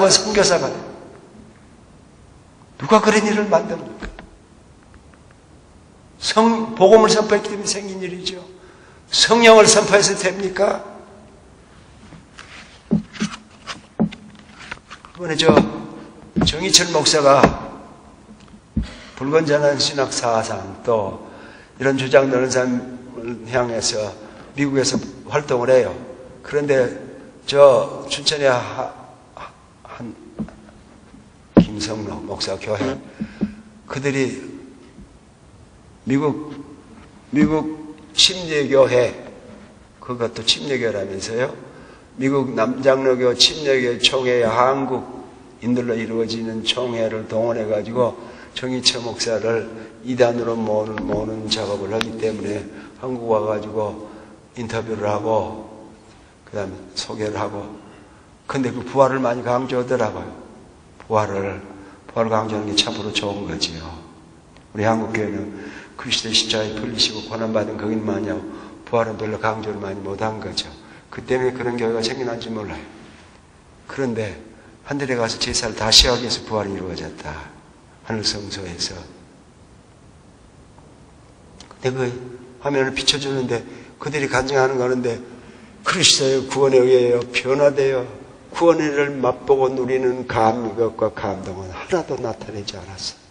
살고 선교사가 돼. 누가 그런 일을 만듭니까? 성, 복음을 선포했기 때문에 생긴 일이죠. 성령을 선포해서 됩니까? 이번에 저 정희철 목사가 불건전한 신학 사상 또 이런 주장 드는 사람을 향해서 미국에서 활동을 해요. 그런데 저 춘천에 김성로 목사 교회 그들이 미국 미국 침례교회 그것도 침례교라면서요. 미국 남장로교 침례교 총회 한국 인들로 이루어지는 총회를 동원해 가지고 정희철 목사를 이단으로 모으는, 모으는 작업을 하기 때문에 한국 와가지고 인터뷰를 하고 그다음에 소개를 하고 근데 그 부활을 많이 강조하더라고요. 부활을 부활을 강조하는 게 참으로 좋은 거지요. 우리 한국 교회는 그리스도의 십자가에 풀리시고 고난받은 거긴 마냥 부활은 별로 강조를 많이 못한 거죠. 그 때문에 그런 교회가 생겨난지 몰라요. 그런데 하늘에 가서 제사를 다시 하기 위해서 부활이 이루어졌다. 하늘 성소에서. 근데 그 화면을 비춰주는데 그들이 간증하는 거 하는데 그리스도의 구원에 의하여 변화되어 구원을 맛보고 누리는 감, 이것과 감동은 하나도 나타내지 않았어.